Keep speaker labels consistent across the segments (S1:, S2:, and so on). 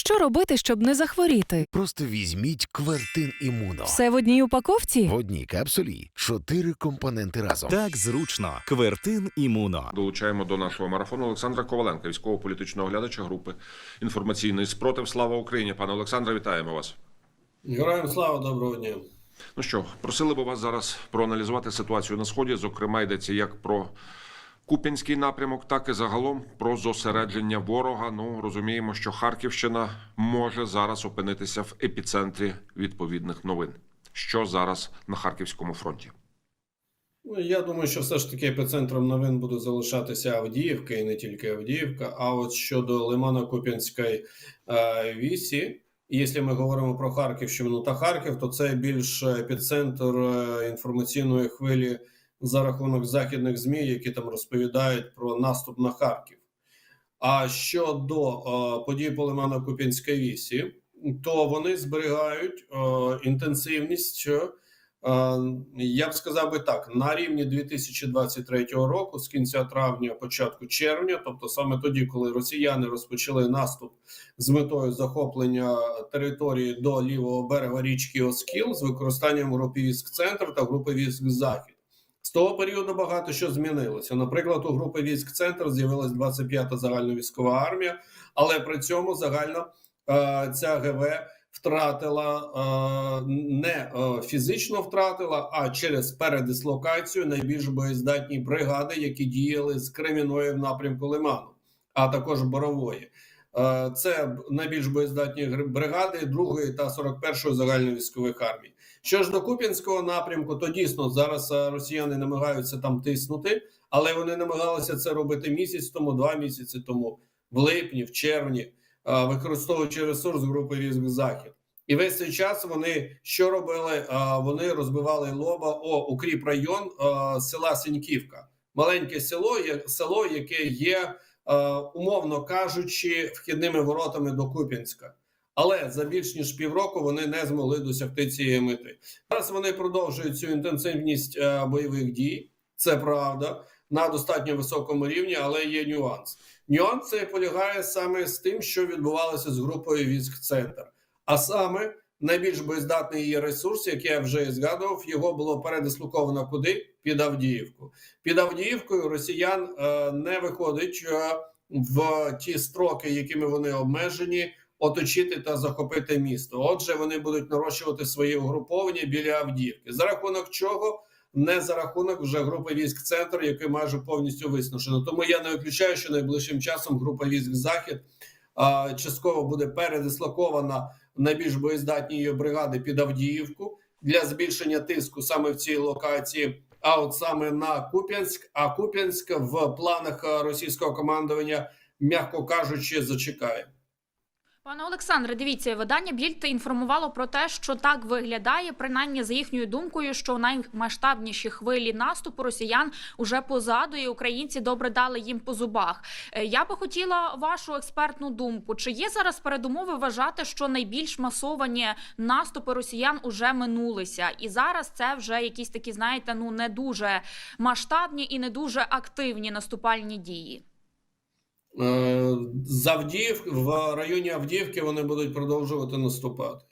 S1: Що робити, щоб не захворіти?
S2: Просто візьміть квертин імуно.
S1: Все в одній упаковці?
S2: В одній капсулі чотири компоненти разом.
S3: Так зручно. Квертин імуно.
S4: Долучаємо до нашого марафону Олександра Коваленка, військово-політичного оглядача групи інформаційний спротив. Слава Україні! Пане Олександре, вітаємо вас.
S5: Героям слава доброго дня.
S4: Ну що, просили би вас зараз проаналізувати ситуацію на сході. Зокрема, йдеться як про Куп'янський напрямок, так і загалом про зосередження ворога. Ну розуміємо, що Харківщина може зараз опинитися в епіцентрі відповідних новин. Що зараз на харківському фронті?
S5: Ну, я думаю, що все ж таки епіцентром новин буде залишатися Авдіївка і не тільки Авдіївка. А от щодо Лимана Куп'янської е, вісі, якщо ми говоримо про Харківщину та Харків, то це більш епіцентр е, інформаційної хвилі за рахунок західних ЗМІ, які там розповідають про наступ на Харків. А щодо е, подій по Куп'янської вісі, то вони зберігають е, інтенсивність. Е, Я б сказав би так: на рівні 2023 року, з кінця травня, початку червня, тобто саме тоді, коли росіяни розпочали наступ з метою захоплення території до лівого берега річки Оскіл з використанням групи військ Центр та групи військ Захід. З того періоду багато що змінилося. Наприклад, у групи військ Центр з'явилась 25-та загальновійськова армія, але при цьому загальна е, ця ГВ втратила е, не е, фізично втратила, а через передислокацію найбільш боєздатні бригади, які діяли з Креміної в напрямку Лиману, а також Борової. Е, Це найбільш боєздатні бригади 2-ї та 41-ї загальновійськових армій. Що ж до Куп'янського напрямку, то дійсно зараз е, росіяни намагаються там тиснути, але вони намагалися це робити місяць тому, два місяці тому, в липні, в червні е, використовуючи ресурс групи військ Захід. І весь цей час вони що робили? Вони розбивали лоба о укріп район села Сіньківка, маленьке село, село, яке є, умовно кажучи, вхідними воротами до Куп'янська. Але за більш ніж півроку вони не змогли досягти цієї мети. Зараз вони продовжують цю інтенсивність е, бойових дій. Це правда на достатньо високому рівні, але є нюанс. Нюанс цей полягає саме з тим, що відбувалося з групою військ Центр. А саме найбільш боєздатний її ресурс, який я вже згадував, його було передислоковано куди? Під Авдіївку. Під Авдіївкою росіян е, не виходить в ті строки, якими вони обмежені, оточити та захопити місто. Отже, вони будуть нарощувати свої угруповання біля Авдіївки. За рахунок чого? Не за рахунок вже групи військ центр, який майже повністю виснажено. Тому я не виключаю, що найближчим часом група військ захід а, частково буде передислокована найбільш боєздатні її бригади під Авдіївку для збільшення тиску саме в цій локації. А от саме на Куп'янськ, а Куп'янськ в планах російського командування, м'яко кажучи, зачекає.
S6: Пане Олександре, дивіться, видання Більд інформувало про те, що так виглядає, принаймні за їхньою думкою, що наймасштабніші хвилі наступу росіян уже позаду, і українці добре дали їм по зубах. Е, Я би хотіла вашу експертну думку. Чи є зараз передумови вважати, що найбільш масовані наступи росіян уже минулися, і зараз це вже якісь такі, знаєте, ну не дуже масштабні і не дуже активні наступальні дії?
S5: Е, з Авдіїв в районі Авдіївки вони будуть продовжувати наступати.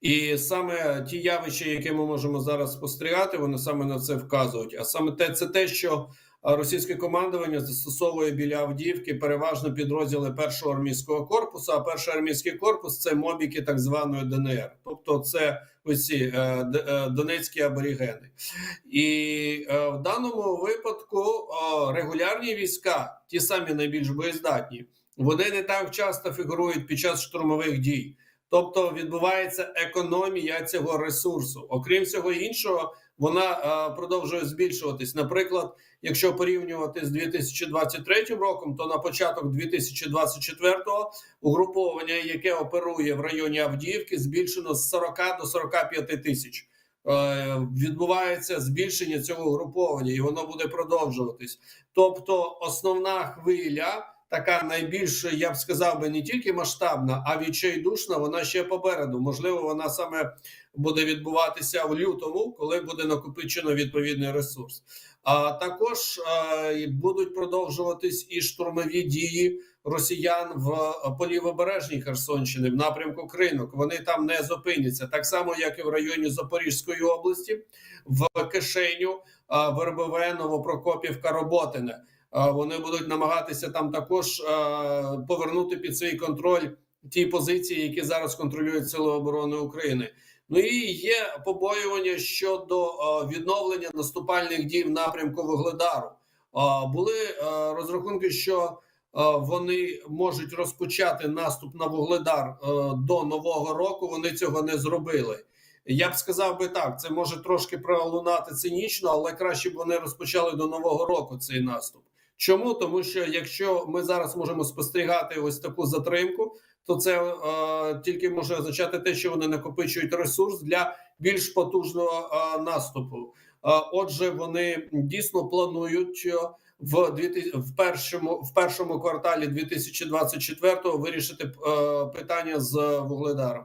S5: І саме ті явища, які ми можемо зараз спостерігати, вони саме на це вказують. А саме те, це те, що е, російське командування застосовує біля Авдіївки переважно підрозділи першого армійського корпусу. А перший армійський корпус це мобіки так званої ДНР, тобто це ось ці е, е, донецькі аборігени. І е, в даному випадку регулярні війська, ті самі найбільш боєздатні, вони не так часто фігурують під час штурмових дій. Тобто відбувається економія цього ресурсу. Окрім всього іншого, вона продовжує збільшуватись. Наприклад, якщо порівнювати з 2023 роком, то на початок 2024-го угруповання, яке оперує в районі Авдіївки, збільшено з 40 до 45 тисяч. Е, Відбувається збільшення цього угруповання, і воно буде продовжуватись. Тобто, основна хвиля, така найбільш, я б сказав би, не тільки масштабна, а відчайдушна, вона ще попереду. Можливо, вона саме буде відбуватися в лютому, коли буде накопичено відповідний ресурс. А також е, будуть продовжуватись і штурмові дії росіян в е, по лівобережній Херсонщини, в напрямку Кринок. Вони там не зупиняться, так само як і в районі Запорізької області, в Кишеню, е, Вербове, Новопрокопівка, Роботине. Е, Вони будуть намагатися там також е, повернути під свій контроль ті позиції, які зараз контролюють Сили оборони України. Ну і є побоювання щодо е, відновлення наступальних дій в напрямку Вугледару. Були розрахунки, що вони можуть розпочати наступ на Вугледар до нового року. Вони цього не зробили. Я б сказав би так: це може трошки пролунати цинічно, але краще б вони розпочали до нового року цей наступ. Чому? Тому що якщо ми зараз можемо спостерігати ось таку затримку, то це е, тільки може означати те, що вони накопичують ресурс для більш потужного е, наступу. Е, отже, вони дійсно планують е, в 2000 в першому в першому кварталі 2024 вирішити е, питання з вугледаром.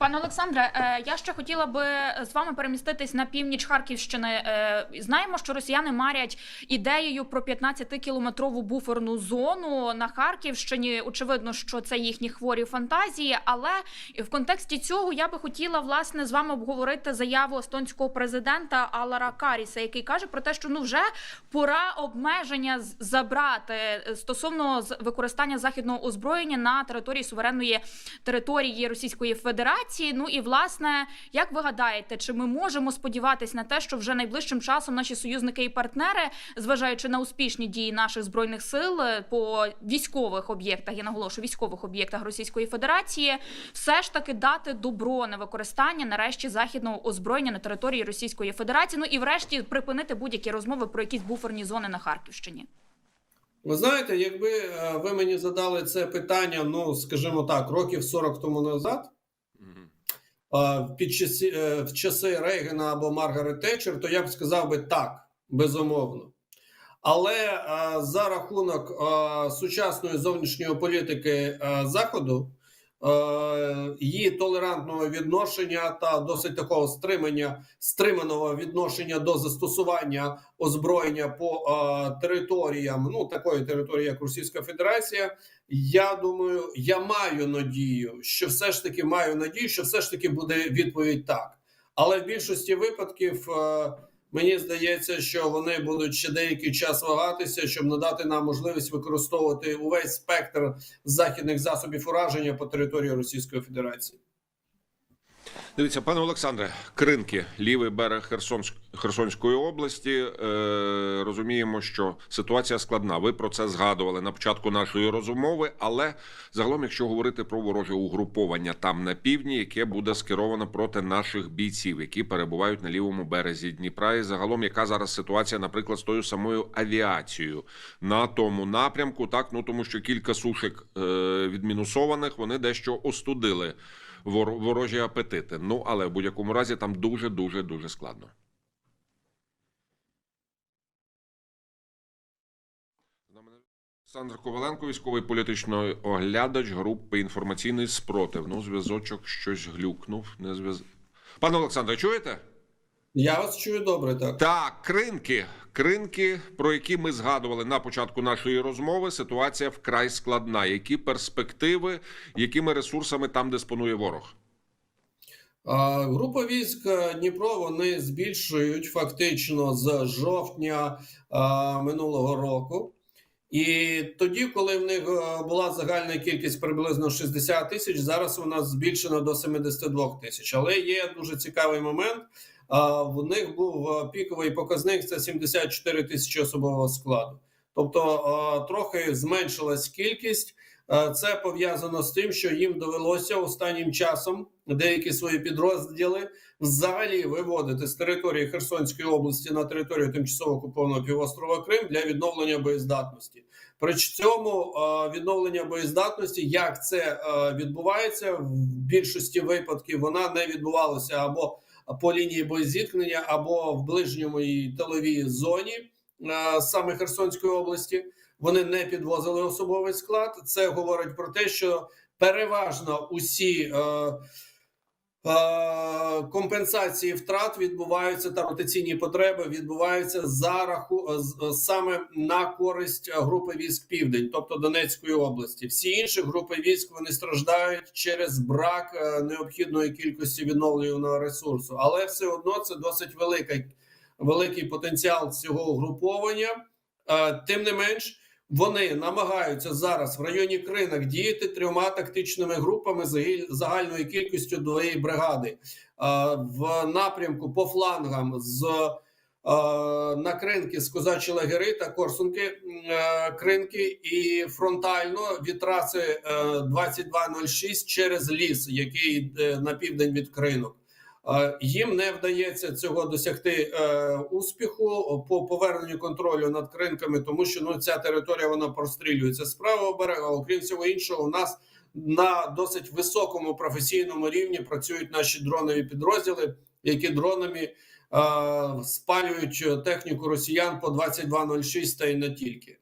S6: Пане Олександре, е, я ще хотіла би з вами переміститись на північ Харківщини. Е, Знаємо, що росіяни марять ідеєю про 15-кілометрову буферну зону на Харківщині. Очевидно, що це їхні хворі фантазії. Але в контексті цього я би хотіла власне з вами обговорити заяву естонського президента Алара Каріса, який каже про те, що ну вже пора обмеження забрати е, стосовно використання західного озброєння на території суверенної території Російської Федерації. Ну і власне, як ви гадаєте, чи ми можемо сподіватись на те, що вже найближчим часом наші союзники і партнери, зважаючи на успішні дії наших збройних сил е, по військових об'єктах, я наголошую військових об'єктах Російської Федерації, все ж таки дати добро на використання нарешті західного озброєння на території Російської Федерації? Ну і врешті припинити будь-які розмови про якісь буферні зони на Харківщині.
S5: Ви знаєте, якби е, ви мені задали це питання, ну скажімо так, років 40 тому назад, під часи, е, в часи Рейгана або Маргарет Тетчер, то я б сказав би так, безумовно. Але е, за рахунок е, сучасної зовнішньої політики е, Заходу, е, її толерантного відношення та досить такого стримання, стриманого відношення до застосування озброєння по е, територіям, ну такої території, як Російська Федерація. Я думаю, я маю надію, що все ж таки маю надію, що все ж таки буде відповідь так. Але в більшості випадків е, мені здається, що вони будуть ще деякий час вагатися, щоб надати нам можливість використовувати увесь спектр західних засобів ураження по території Російської Федерації.
S4: Дивіться, пане Олександре, Кринки, лівий берег Херсонськ... Херсонської області. Е, розуміємо, що ситуація складна. Ви про це згадували на початку нашої розмови. Але загалом, якщо говорити про вороже угруповання там на півдні, яке буде скеровано проти наших бійців, які перебувають на лівому березі Дніпра, і загалом, яка зараз ситуація, наприклад, з тою самою авіацією на тому напрямку, так ну тому що кілька сушек е, відмінусованих вони дещо остудили ворожі апетити. Ну але в будь-якому разі там дуже дуже дуже складно. Олександр Коваленко, військовий політичний оглядач групи інформаційний спротив. Ну, зв'язочок щось глюкнув. Не зв'яз... Пане Олександре, чуєте?
S5: Я вас чую добре, так.
S4: Так, кринки. Кринки, про які ми згадували на початку нашої розмови. Ситуація вкрай складна. Які перспективи, якими ресурсами там диспонує ворог?
S5: Група військ Дніпро вони збільшують фактично з жовтня минулого року. І тоді, коли в них е, була загальна кількість приблизно 60 тисяч, зараз вона збільшена до 72 тисяч. Але є дуже цікавий момент. В них був е, піковий показник це 74 тисячі особового складу. Тобто е, трохи зменшилась кількість. Е, Це пов'язано з тим, що їм довелося останнім часом деякі свої підрозділи взагалі виводити з території Херсонської області на територію тимчасово окупованого півострова Крим для відновлення боєздатності. При цьому е, відновлення боєздатності, як це е, відбувається, в більшості випадків вона не відбувалася або по лінії боєзіткнення, або в ближньому і тиловій зоні саме Херсонської області. Вони не підвозили особовий склад. Це говорить про те, що переважно усі е, Е, Компенсації втрат відбуваються та ротаційні потреби відбуваються за раху з- саме на користь групи військ Південь, тобто Донецької області. Всі інші групи військ вони страждають через брак е, необхідної кількості відновлюваного ресурсу, але все одно це досить велика, великий потенціал цього угруповання. Е, Тим не менш, вони намагаються зараз в районі кринок діяти трьома тактичними групами загальною кількістю двоєї бригади в напрямку по флангам з на кринки з козачі лагери та корсунки е, кринки, і фронтально від траси е, 2206 через ліс, який на південь від кринок. Їм не вдається цього досягти е, успіху по поверненню контролю над кринками, тому що ну ця територія вона прострілюється з правого берега. Окрім всього іншого, у нас на досить високому професійному рівні працюють наші дронові підрозділи, які дронами е, спалюють техніку росіян по 2206 та й не тільки. Е,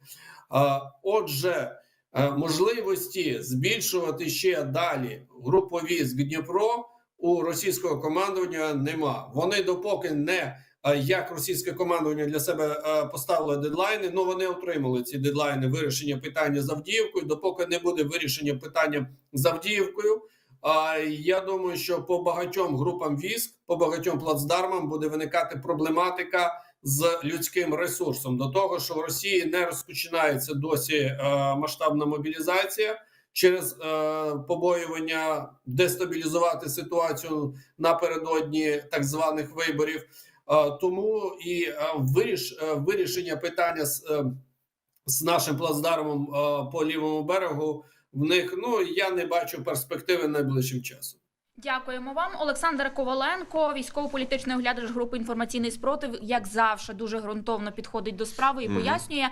S5: отже, е, можливості збільшувати ще далі групу військ Дніпро у російського командування нема. Вони допоки не е, як російське командування для себе е, поставило дедлайни. Ну вони отримали ці дедлайни вирішення питання з Авдіївкою. Допоки не буде вирішення питання з Авдіївкою. А я думаю, що по багатьом групам військ, по багатьом плацдармам буде виникати проблематика з людським ресурсом. До того, що в Росії не розпочинається досі е, масштабна мобілізація через е, побоювання дестабілізувати ситуацію напередодні так званих виборів. Е, тому і е, виріш, е, вирішення питання з, е, з нашим плацдармом е, по лівому берегу. В них ну я не бачу перспективи найближчим часом.
S6: Дякуємо вам, Олександр Коваленко, військово-політичний оглядач групи інформаційний спротив, як завжди, дуже ґрунтовно підходить до справи і
S4: Мгм.
S6: пояснює.